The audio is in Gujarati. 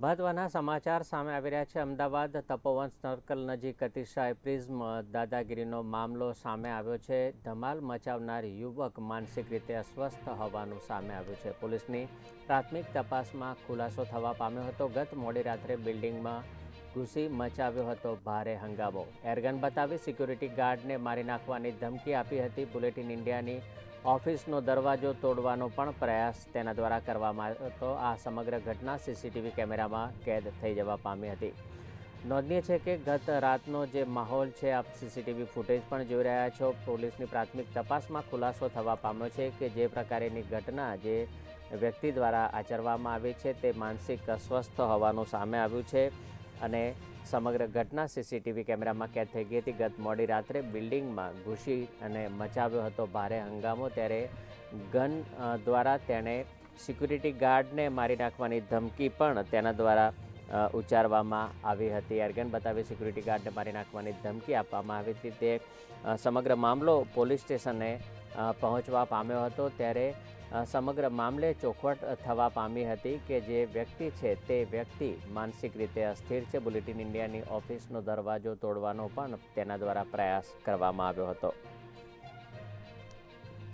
મહત્વના સમાચાર સામે આવી રહ્યા છે. અમદાવાદ તપોવન સર્કલ નજીક અતિશય પ્રિઝમ દાદાગીરીનો મામલો સામે આવ્યો છે. ધમાલ મચાવનાર યુવક માનસિક રીતે અસ્વસ્થ હોવાનું સામે આવ્યું છે. પોલીસની પ્રાથમિક તપાસમાં ખુલાસો થવા પામ્યો હતો. ગત મોડી રાત્રે બિલ્ડિંગમાં ઘૂસી મચાવ્યો હતો ભારે હંગામો. એરગન બતાવી સિક્યુરિટી ગાર્ડને મારી નાખવાની ધમકી આપી હતી. બુલેટિન ઇન્ડિયાની ઓફિસનો દરવાજો તોડવાનો પણ પ્રયાસ તેના દ્વારા કરવામાં હતો. આ સમગ્ર ઘટના સીસીટીવી કેમેરામાં કેદ થઈ જવા પામી હતી. નોંધનીય છે કે ગત રાતનો જે માહોલ છે, આપ સીસીટીવી ફૂટેજ પણ જોઈ રહ્યા છો. પોલીસની પ્રાથમિક તપાસમાં ખુલાસો થવા પામ્યો છે કે જે પ્રકારેની ઘટના જે વ્યક્તિ દ્વારા આચરવામાં આવી છે તે માનસિક અસ્વસ્થ હોવાનું સામે આવ્યું છે. અને સમગ્ર ઘટના સીસીટીવી કેમેરામાં કેદ થઈ ગઈ હતી. ગત મોડી રાત્રે બિલ્ડિંગમાં ઘૂસી અને મચાવ્યો હતો ભારે હંગામો. ત્યારે ગન દ્વારા તેણે સિક્યુરિટી ગાર્ડને મારી નાખવાની ધમકી પણ તેના દ્વારા ઉચ્ચારવામાં આવી હતી. એરગન બતાવી, સિક્યુરિટી ગાર્ડને મારી નાખવાની ધમકી આપવામાં આવી હતી. તે સમગ્ર મામલો પોલીસ સ્ટેશને પહોંચવા પામ્યો હતો. ત્યારે સમગ્ર મામલે ચોખવટ થવા પામી હતી કે જે વ્યક્તિ છે તે વ્યક્તિ માનસિક રીતે અસ્થિર છે. બુલેટિન ઇન્ડિયાની ઓફિસનો દરવાજો તોડવાનો પણ તેના દ્વારા પ્રયાસ કરવામાં આવ્યો હતો.